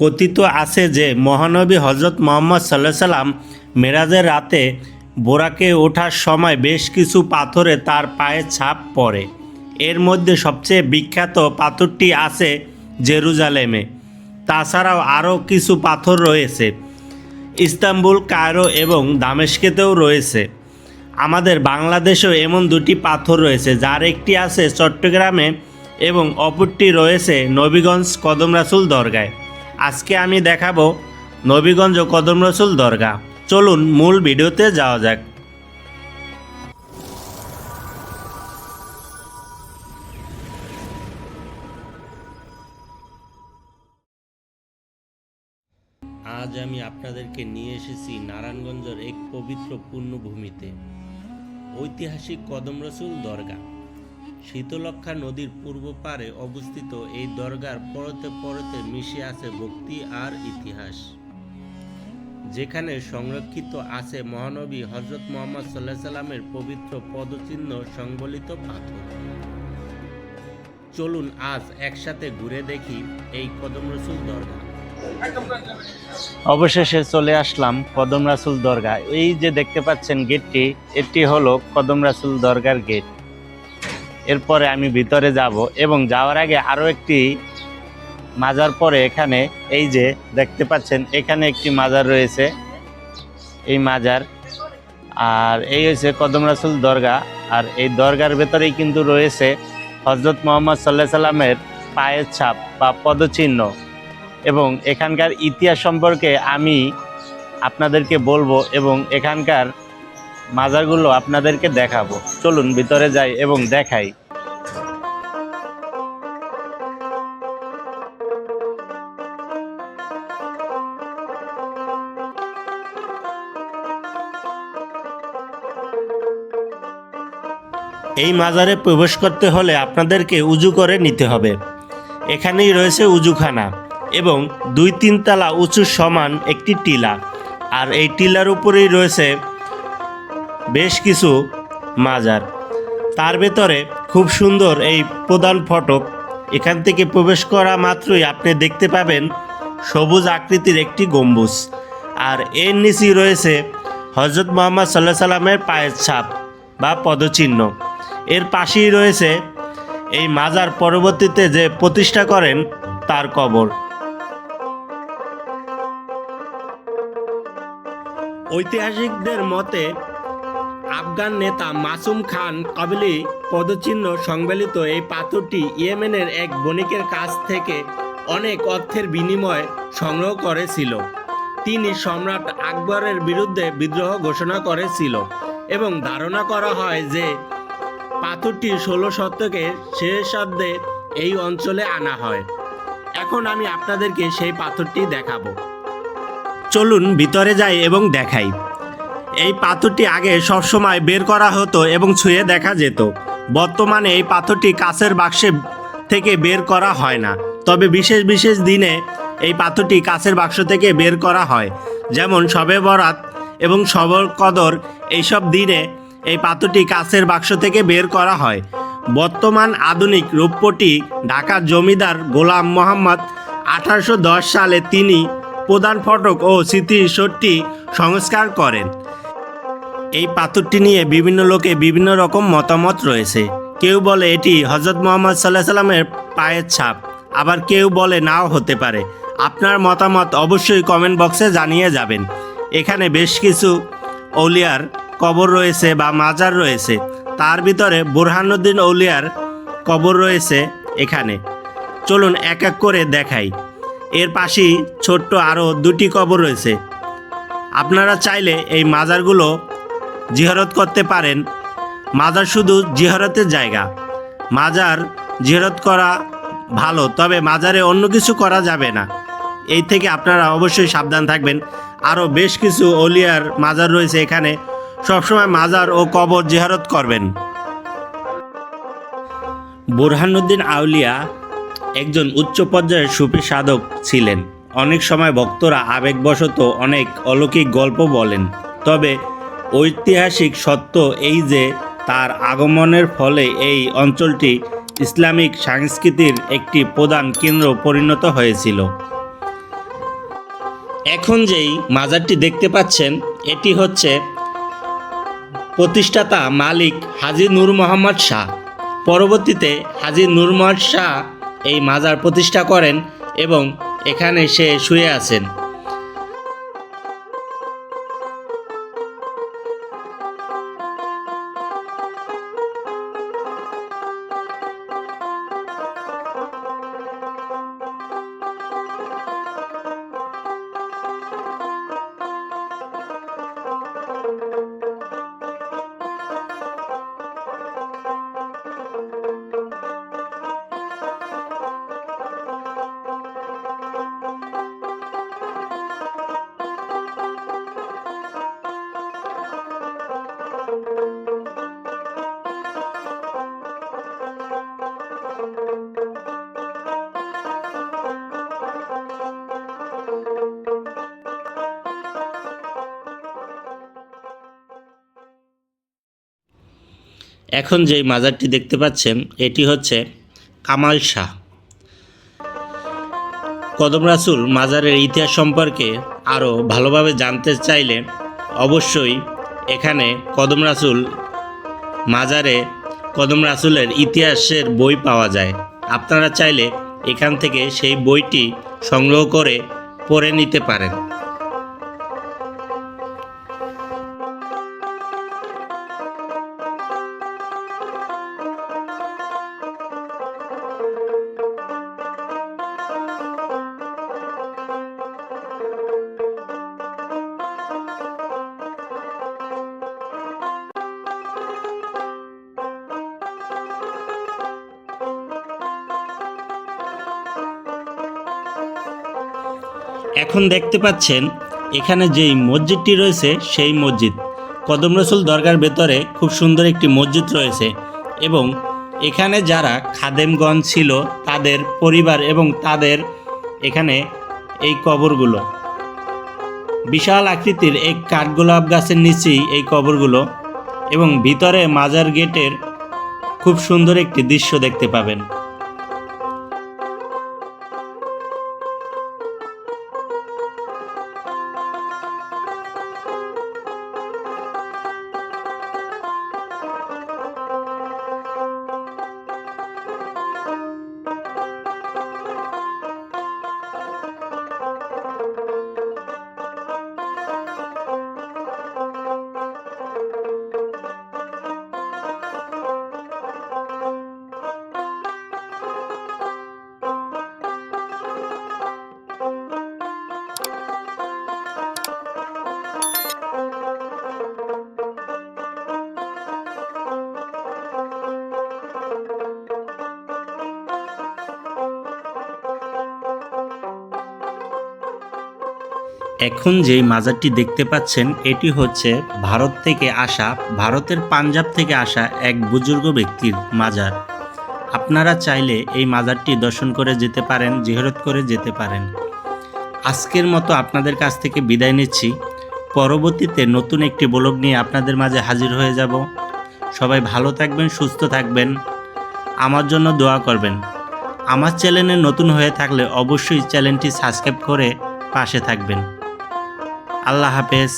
কথিত আছে যে মহানবী হজরত মোহাম্মদ সাল্লাহ সাল্লাম মেরাজের রাতে বোরাকে ওঠার সময় বেশ কিছু পাথরে তার পায়ে ছাপ পড়ে। এর মধ্যে সবচেয়ে বিখ্যাত পাথরটি আছে জেরুজালেমে। তাছাড়াও আরও কিছু পাথর রয়েছে। ইস্তাম্বুল, কায়রো এবং দামেস্কেতেও রয়েছে। আমাদের বাংলাদেশেও এমন দুটি পাথর রয়েছে, যার একটি আছে চট্টগ্রামে এবং অপরটি রয়েছে নবীগঞ্জ কদম রাসুল দরগায়। আজকে আমি দেখাবো নবীগঞ্জ কদম রাসুল দরগা। চলুন মূল ভিডিওতে যাওয়া যাক। আজ আমি আপনাদেরকে নিয়ে এসেছি নারায়ণগঞ্জের এক পবিত্র পূর্ণভূমিতে। ঐতিহাসিক কদম রসুল দরগা। শীতলক্ষা নদীর পূর্ব পারে অবস্থিত এই দরগার পরতে পরতে মিশে আছে ভক্তি আর ইতিহাস। যেখানে সংরক্ষিত আছে মহানবী হজরত মোহাম্মদ সাল্লাহ সাল্লামের পবিত্র পদচিহ্ন সংবলিত পাথর। চলুন আজ একসাথে ঘুরে দেখি এই কদম রসুল দরগা। অবশেষে চলে আসলাম কদম রাসুল দরগা এই যে দেখতে পাচ্ছেন গেটটি, এটি হলো কদম রাসুল দরগার গেট। এরপরে আমি ভিতরে যাব এবং যাওয়ার আগে আরও একটি মাজার পরে এখানে, এই যে দেখতে পাচ্ছেন, এখানে একটি মাজার রয়েছে, এই মাজার। আর এই হচ্ছে কদম রাসুল দরগা, আর এই দরগার ভেতরেই কিন্তু রয়েছে হজরত মোহাম্মদ সাল্লাহ সাল্লামের পায়ের ছাপ বা পদচিহ্ন। এবং এখানকার ইতিহাস সম্পর্কে আমি আপনাদেরকে বলব এবং এখানকার মাজারগুলো আপনাদেরকে দেখাবো। চলুন ভিতরে যাই এবং দেখাই। এই মাজারে প্রবেশ করতে হলে আপনাদেরকে উজু করে নিতে হবে। এখানেই রয়েছে উজুখানা এবং দুই তিন তালা উঁচু সমান একটি টিলা। আর এই টিলার উপরেই রয়েছে বেশ কিছু মাজার। তার ভেতরে খুব সুন্দর এই প্রধান ফটক। এখান থেকে প্রবেশ করা মাত্রই আপনি দেখতে পাবেন সবুজ আকৃতির একটি গম্বুজ। আর এর নিচেই রয়েছে হজরত মোহাম্মদ সাল্লাহ সাল্লামের পায়ের ছাপ বা পদচিহ্ন। এর পাশেই রয়েছে এই মাজার পরবর্তীতে যে প্রতিষ্ঠা করেন তার কবর। ঐতিহাসিকদের মতে আফগান নেতা মাসুম খান কাবলি পদচিহ্ন সংবলিত এই পাথরটি ইয়েমেনের এক বণিকের কাছ থেকে অনেক অর্থের বিনিময়ে সংগ্রহ করেছিল। তিনি সম্রাট আকবরের বিরুদ্ধে বিদ্রোহ ঘোষণা করেছিল এবং ধারণা করা হয় যে পাথরটি ষোলো শতকের শেষার্ধে এই অঞ্চলে আনা হয়। এখন আমি আপনাদেরকে সেই পাথরটি দেখাবো। চলুন ভিতরে যাই এবং দেখাই। এই পাথরটি আগে সবসময় বের করা হতো এবং ছুঁয়ে দেখা যেত। বর্তমানে এই পাথরটি কাছের বাক্সে থেকে বের করা হয় না। তবে বিশেষ বিশেষ দিনে এই পাথরটি কাছের বাক্স থেকে বের করা হয়, যেমন শবে বরাত এবং সবর কদর। এইসব দিনে এই পাথরটি কাছের বাক্স থেকে বের করা হয়। বর্তমান আধুনিক রৌপ্যটি ঢাকার জমিদার গোলাম মোহাম্মদ আঠারোশো দশ সালে তিনি প্রধান ফটক ও স্মৃতিশোরটি সংস্কার করেন। এই পাথরটি নিয়ে বিভিন্ন লোকে বিভিন্ন রকম মতামত রয়েছে। কেউ বলে এটি হজরত মোহাম্মদ সাল্লাহ সাল্লামের পায়ের ছাপ, আবার কেউ বলে নাও হতে পারে। আপনার মতামত অবশ্যই কমেন্ট বক্সে জানিয়ে যাবেন। এখানে বেশ কিছু অলিয়ার কবর রয়েছে বা মাজার রয়েছে। তার ভিতরে বুরহানুদ্দিন অলিয়ার কবর রয়েছে এখানে। চলুন এক এক করে দেখাই। এর পাশেই ছোট্ট আরও দুটি কবর রয়েছে। আপনারা চাইলে এই মাজারগুলো জিহারত করতে পারেন। মাজার শুধু জিহারতের জায়গা। মাজার জিহারত করা ভালো, তবে মাজারে অন্য কিছু করা যাবে না। এই থেকে আপনারা অবশ্যই সাবধান থাকবেন। আরও বেশ কিছু অলিয়ার মাজার রয়েছে এখানে। সবসময় মাজার ও কবর জিহারত করবেন। বুরহানুদ্দিন আউলিয়া একজন উচ্চ পর্যায়ের সুফি সাধক ছিলেন। অনেক সময় ভক্তরা আবেগবশত অনেক অলৌকিক গল্প বলেন। তবে ঐতিহাসিক সত্য এই যে, তার আগমনের ফলে এই অঞ্চলটি ইসলামিক সংস্কৃতির একটি প্রধান কেন্দ্র পরিণত হয়েছিল। এখন যেই মাজারটি দেখতে পাচ্ছেন, এটি হচ্ছে প্রতিষ্ঠাতা মালিক হাজি নূর মোহাম্মদ শাহ। পরবর্তীতে হাজি নূর মোহাম্মদ শাহ এই মাজার প্রতিষ্ঠা করেন এবং এখানে সে শুয়ে আছেন। এখন যেই মাজারটি দেখতে পাচ্ছেন, এটি হচ্ছে কামাল শাহ। কদম রাসুল মাজারের ইতিহাস সম্পর্কে আরও ভালোভাবে জানতে চাইলে অবশ্যই এখানে কদম রাসুল মাজারে কদম রাসুলের ইতিহাসের বই পাওয়া যায়। আপনারা চাইলে এখান থেকে সেই বইটি সংগ্রহ করে পড়ে নিতে পারেন। এখন দেখতে পাচ্ছেন, এখানে যেই মসজিদটি রয়েছে সেই মসজিদ। কদম রসুল দরগার ভেতরে খুব সুন্দর একটি মসজিদ রয়েছে এবং এখানে যারা খাদেমগঞ্জ ছিল তাদের পরিবার এবং তাদের এখানে এই কবরগুলো। বিশাল আকৃতির এক কাঠগোলাপ গাছের নিচেই এই কবরগুলো এবং ভিতরে মাজার গেটের খুব সুন্দর একটি দৃশ্য দেখতে পাবেন। এখন যেই মাজারটি দেখতে পাচ্ছেন, এটি হচ্ছে ভারত থেকে আসা, ভারতের পাঞ্জাব থেকে আসা এক বুজুর্গ ব্যক্তির মাজার। আপনারা চাইলে এই মাজারটি দর্শন করে যেতে পারেন, জিহরত করে যেতে পারেন। আজকের মতো আপনাদের কাছ থেকে বিদায় নিচ্ছি। পরবর্তীতে নতুন একটি ব্লগ নিয়ে আপনাদের মাঝে হাজির হয়ে যাব। সবাই ভালো থাকবেন, সুস্থ থাকবেন। আমার জন্য দোয়া করবেন। আমার চ্যানেলে নতুন হয়ে থাকলে অবশ্যই চ্যানেলটি সাবস্ক্রাইব করে পাশে থাকবেন। আল্লাহ হাফেজ।